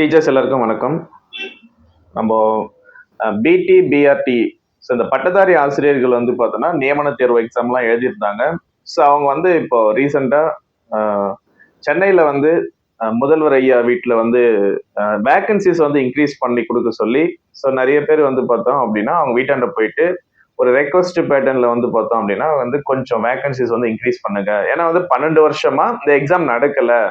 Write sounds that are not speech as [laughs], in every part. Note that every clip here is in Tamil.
டீச்சர்ஸ் எல்லாருக்கும் வணக்கம். நம்ம பிடி பிஆர்டி ஸோ இந்த பட்டதாரி ஆசிரியர்கள் வந்து பார்த்தோன்னா நியமன தேர்வு எக்ஸாம்லாம் எழுதியிருந்தாங்க. ஸோ அவங்க வந்து இப்போ ரீசெண்டாக சென்னையில் வந்து முதல்வர் ஐயா வீட்டில் வந்து வேக்கன்சிஸ் வந்து இன்க்ரீஸ் பண்ணி கொடுக்க சொல்லி ஸோ நிறைய பேர் வந்து பார்த்தோம் அப்படின்னா அவங்க வீட்டாண்ட போயிட்டு ஒரு ரெக்வஸ்ட் பேட்டர்னில் வந்து பார்த்தோம் அப்படின்னா வந்து கொஞ்சம் வேக்கன்சிஸ் வந்து இன்க்ரீஸ் பண்ணுங்க. ஏன்னா வந்து பன்னெண்டு வருஷமா இந்த எக்ஸாம் நடக்கலை.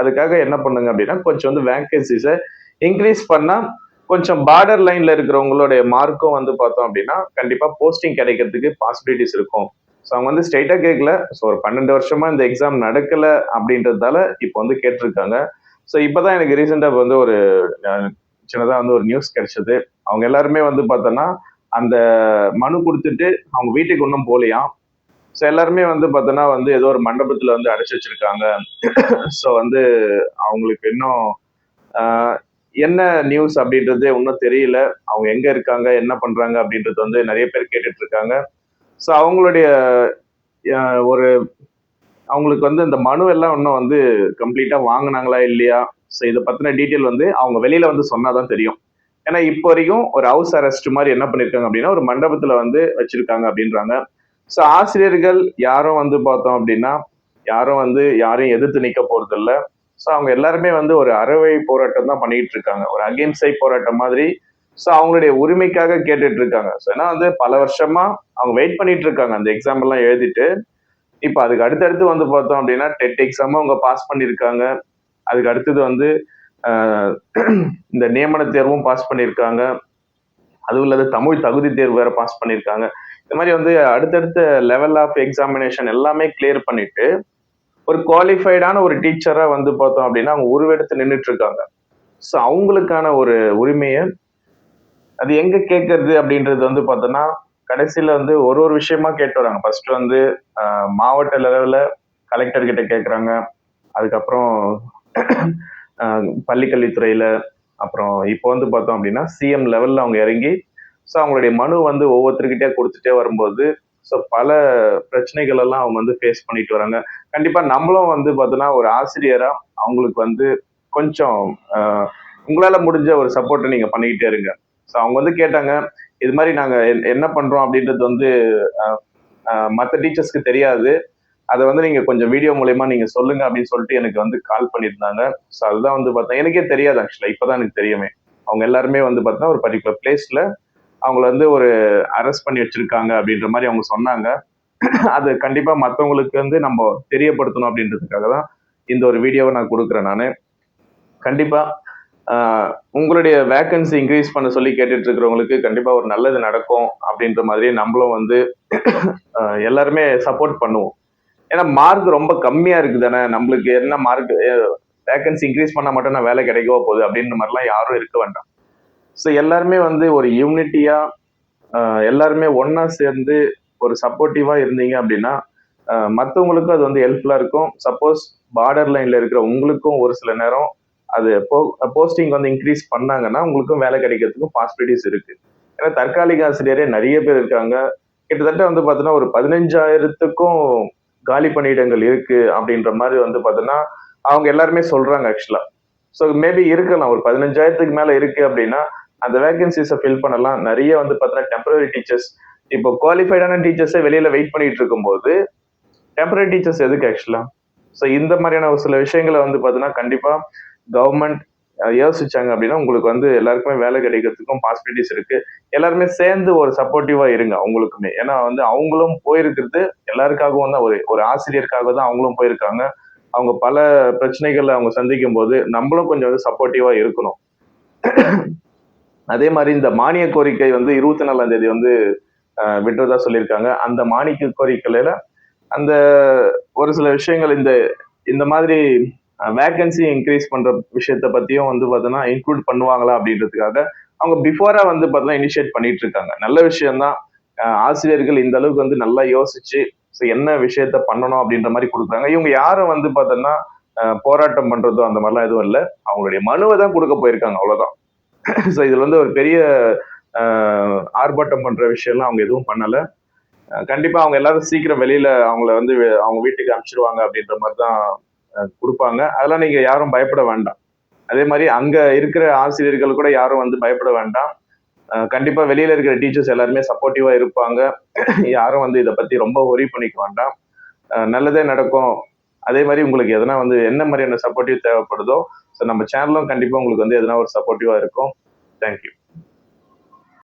அதுக்காக என்ன பண்ணுங்க அப்படின்னா கொஞ்சம் வந்து வேக்கன்சிஸை இன்க்ரீஸ் பண்ணால் கொஞ்சம் பார்டர் லைன்ல இருக்கிறவங்களுடைய மார்க்கும் வந்து பார்த்தோம் அப்படின்னா கண்டிப்பாக போஸ்டிங் கிடைக்கிறதுக்கு பாசிபிலிட்டிஸ் இருக்கும். ஸோ அவங்க வந்து ஸ்ட்ரைட்டாக கேட்கல. ஸோ ஒரு பன்னெண்டு வருஷமா இந்த எக்ஸாம் நடக்கல அப்படின்றதால இப்போ வந்து கேட்டிருக்காங்க. ஸோ இப்போதான் எனக்கு ரீசெண்டாக வந்து ஒரு சின்னதாக வந்து ஒரு நியூஸ் கிடைச்சது. அவங்க எல்லாருமே வந்து பார்த்தோன்னா அந்த மனு கொடுத்துட்டு அவங்க வீட்டுக்கு ஒன்றும் போகலையாம் ஸோ எல்லாருமே வந்து பார்த்தோன்னா வந்து ஏதோ ஒரு மண்டபத்தில் வந்து அடைச்சி வச்சிருக்காங்க. ஸோ வந்து அவங்களுக்கு இன்னும் என்ன நியூஸ் அப்படின்றது இன்னும் தெரியல. அவங்க எங்கே இருக்காங்க என்ன பண்ணுறாங்க அப்படின்றது வந்து நிறைய பேர் கேட்டுட்டு இருக்காங்க. ஸோ அவங்களுடைய ஒரு அவங்களுக்கு வந்து இந்த மனு எல்லாம் இன்னும் வந்து கம்ப்ளீட்டாக வாங்கினாங்களா இல்லையா? ஸோ இதை பற்றின டீட்டெயில் வந்து அவங்க வெளியில் வந்து சொன்னாதான் தெரியும். ஏன்னா இப்போ வரைக்கும் ஒரு ஹவுஸ் அரெஸ்ட் மாதிரி என்ன பண்ணியிருக்காங்க அப்படின்னா ஒரு மண்டபத்தில் வந்து வச்சுருக்காங்க அப்படின்றாங்க. ஸோ ஆசிரியர்கள் யாரும் வந்து பார்த்தோம் அப்படின்னா யாரும் வந்து யாரையும் எதிர்த்து நிற்க போறதில்ல. ஸோ அவங்க எல்லாருமே வந்து ஒரு அறவை போராட்டம் தான் பண்ணிட்டு இருக்காங்க. ஒரு அகிம்சை போராட்டம் மாதிரி. ஸோ அவங்களுடைய உரிமைக்காக கேட்டுட்டு இருக்காங்க. ஸோ ஏன்னா வந்து பல வருஷமா அவங்க வெயிட் பண்ணிட்டு இருக்காங்க. அந்த எக்ஸாம் எல்லாம் எழுதிட்டு. இப்போ அதுக்கு அடுத்தடுத்து வந்து பார்த்தோம் அப்படின்னா டெட் எக்ஸாமும் அவங்க பாஸ் பண்ணியிருக்காங்க. அதுக்கு அடுத்தது வந்து இந்த நியமன தேர்வும் பாஸ் பண்ணியிருக்காங்க. அதுவும் இல்லாத தமிழ் தகுதி தேர்வு வேற பாஸ் பண்ணியிருக்காங்க. இந்த மாதிரி வந்து அடுத்தடுத்த லெவல் ஆஃப் எக்ஸாமினேஷன் எல்லாமே கிளியர் பண்ணிட்டு ஒரு குவாலிஃபைடான ஒரு டீச்சராக வந்து பார்த்தோம் அப்படின்னா அவங்க உருவெடுத்து நின்றுட்டு இருக்காங்க ஸோ அவங்களுக்கான ஒரு உரிமையை அது எங்க கேட்கறது அப்படின்றது வந்து பார்த்தோன்னா கடைசியில் வந்து ஒரு ஒரு விஷயமா கேட்டு வராங்க. ஃபர்ஸ்ட் வந்து மாவட்ட லெவலில் கலெக்டர் கிட்ட கேட்குறாங்க. அதுக்கப்புறம் பள்ளிக்கல்வித்துறையில் அப்புறம் இப்போ வந்து பார்த்தோம் அப்படின்னா சிஎம் லெவலில் அவங்க இறங்கி ஸோ அவங்களுடைய மனு வந்து ஒவ்வொருத்தருக்கிட்டே கொடுத்துட்டே வரும்போது ஸோ பல பிரச்சனைகள் எல்லாம் அவங்க வந்து ஃபேஸ் பண்ணிட்டு வராங்க. கண்டிப்பா நம்மளும் வந்து பார்த்தோன்னா ஒரு ஆசிரியரா அவங்களுக்கு வந்து கொஞ்சம் உங்களால் உங்களால முடிஞ்ச ஒரு சப்போர்ட்டை நீங்க பண்ணிக்கிட்டே இருங்க. ஸோ அவங்க வந்து கேட்டாங்க இது மாதிரி நாங்க என்ன பண்றோம்? அப்படின்றது வந்து மற்ற டீச்சர்ஸ்க்கு தெரியாது. அதை வந்து நீங்க கொஞ்சம் வீடியோ மூலயமா நீங்க சொல்லுங்க அப்படின்னு சொல்லிட்டு எனக்கு வந்து கால் பண்ணியிருந்தாங்க. ஸோ அதுதான் வந்து பார்த்தா எனக்கே தெரியாது ஆக்சுவலாக இப்போ தான் எனக்கு தெரியுமே. அவங்க எல்லாருமே வந்து பார்த்தா ஒரு பர்டிகுலர் பிளேஸ்ல அவங்கள வந்து ஒரு அரெஸ்ட் பண்ணி வச்சிருக்காங்க அப்படின்ற மாதிரி அவங்க சொன்னாங்க. அது கண்டிப்பாக மற்றவங்களுக்கு வந்து நம்ம தெரியப்படுத்தணும் அப்படின்றதுக்காக தான் இந்த ஒரு வீடியோவை நான் கொடுக்குறேன் நான். கண்டிப்பாக உங்களுடைய வேக்கன்சி இன்க்ரீஸ் பண்ண சொல்லி கேட்டுட்டு இருக்கிறவங்களுக்கு கண்டிப்பாக ஒரு நல்லது நடக்கும் அப்படின்ற மாதிரி நம்மளும் வந்து எல்லாருமே சப்போர்ட் பண்ணுவோம். ஏன்னா மார்க் ரொம்ப கம்மியாக இருக்குது தானே நம்மளுக்கு என்ன மார்க் வேக்கன்சி இன்க்ரீஸ் பண்ணால் மட்டும் நான் வேலை கிடைக்கவோ போகுது அப்படின்ற மாதிரிலாம் யாரும் இருக்க வேண்டாம். ஸோ எல்லாருமே வந்து ஒரு யூனிட்டியா எல்லாருமே ஒண்ணா சேர்ந்து ஒரு சப்போர்ட்டிவா இருந்தீங்க அப்படின்னா மற்றவங்களுக்கும் அது வந்து ஹெல்ப்ஃபுல்லா இருக்கும். சப்போஸ் பார்டர் லைன்ல இருக்கிற உங்களுக்கும் ஒரு சில நேரம் அது போ போஸ்டிங் வந்து இன்க்ரீஸ் பண்ணாங்கன்னா உங்களுக்கும் வேலை கிடைக்கிறதுக்கும் பாசிபிலிட்டிஸ் இருக்கு. ஏன்னா தற்காலிக ஆசிரியரே நிறைய பேர் இருக்காங்க. கிட்டத்தட்ட வந்து பார்த்தோன்னா ஒரு பதினஞ்சாயிரத்துக்கும் காலி பணியிடங்கள் இருக்கு அப்படின்ற மாதிரி வந்து பார்த்தோன்னா அவங்க எல்லாருமே சொல்றாங்க ஆக்சுவலா ஸோ மேபி இருக்கலாம். ஒரு பதினஞ்சாயிரத்துக்கு மேலே இருக்கு அப்படின்னா அந்த வேகன்சிஸை ஃபில் பண்ணலாம். நிறைய வந்து பார்த்தீங்கன்னா டெம்பரரி டீச்சர்ஸ் இப்போ குவாலிஃபைடான டீச்சர்ஸே வெளியில வெயிட் பண்ணிட்டு இருக்கும்போது டெம்பரரி டீச்சர்ஸ் எதுக்கு ஆக்சுவலா ஸோ இந்த மாதிரியான ஒரு சில விஷயங்களை வந்து பார்த்தீங்கன்னா கண்டிப்பா கவர்மெண்ட் யோசிச்சாங்க அப்படின்னா உங்களுக்கு வந்து எல்லாருக்குமே வேலை கிடைக்கிறதுக்கும் பாசிபிலிட்டிஸ் இருக்கு. எல்லாருமே சேர்ந்து ஒரு சப்போர்ட்டிவா இருங்க அவங்களுக்குமே. ஏன்னா வந்து அவங்களும் போயிருக்கிறது எல்லாருக்காகவும் தான். ஒரு ஒரு ஆசிரியருக்காக தான் அவங்களும் போயிருக்காங்க. அவங்க பல பிரச்சனைகளை அவங்க சந்திக்கும் போது நம்மளும் கொஞ்சம் வந்து சப்போர்ட்டிவா இருக்கணும். அதே மாதிரி இந்த மானிய கோரிக்கை வந்து இருபத்தி நாலாம் தேதி வந்து விட்டுறதா சொல்லியிருக்காங்க. அந்த மானிய கோரிக்கையில அந்த ஒரு சில விஷயங்கள் இந்த இந்த மாதிரி வேகன்சி இன்க்ரீஸ் பண்ற விஷயத்த பத்தியும் வந்து பார்த்தோன்னா இன்க்ளூட் பண்ணுவாங்களா அப்படின்றதுக்காக அவங்க பிஃபோரா வந்து பார்த்தோன்னா இனிஷியேட் பண்ணிட்டு இருக்காங்க நல்ல விஷயம்தான். ஆசிரியர்கள் இந்த அளவுக்கு வந்து நல்லா யோசிச்சு ஸோ என்ன விஷயத்த பண்ணணும் அப்படின்ற மாதிரி கொடுக்குறாங்க. இவங்க யாரும் வந்து பார்த்தோன்னா போராட்டம் பண்றதோ அந்த மாதிரிலாம் எதுவும் இல்லை. அவங்களுடைய மனுவை தான் கொடுக்க போயிருக்காங்க. அவ்வளோதான் [laughs] ஸோ இதில் வந்து ஒரு பெரிய ஆர்ப்பாட்டம் பண்ணுற விஷயம்லாம் அவங்க எதுவும் பண்ணலை. கண்டிப்பாக அவங்க எல்லாரும் சீக்கிரம் வெளியில் அவங்கள வந்து அவங்க வீட்டுக்கு அனுப்பிச்சிருவாங்க அப்படின்ற மாதிரி தான் கொடுப்பாங்க. அதெல்லாம் நீங்கள் யாரும் பயப்பட வேண்டாம். அதே மாதிரி அங்கே இருக்கிற ஆசிரியர்கள் கூட யாரும் வந்து பயப்பட வேண்டாம். கண்டிப்பாக வெளியில் இருக்கிற டீச்சர்ஸ் எல்லாருமே சப்போர்ட்டிவாக இருப்பாங்க. [clears throat] யாரும் வந்து இதை பற்றி ரொம்ப ஒரி பண்ணிக்க வேண்டாம். நல்லதே நடக்கும். அதே மாதிரி உங்களுக்கு எதனா வந்து என்ன மாதிரியான சப்போர்ட்டிவ் தேவைப்படுதோ ஸோ நம்ம சேனலும் கண்டிப்பா உங்களுக்கு வந்து எதனா ஒரு சப்போர்ட்டிவாக இருக்கும். தேங்க்யூ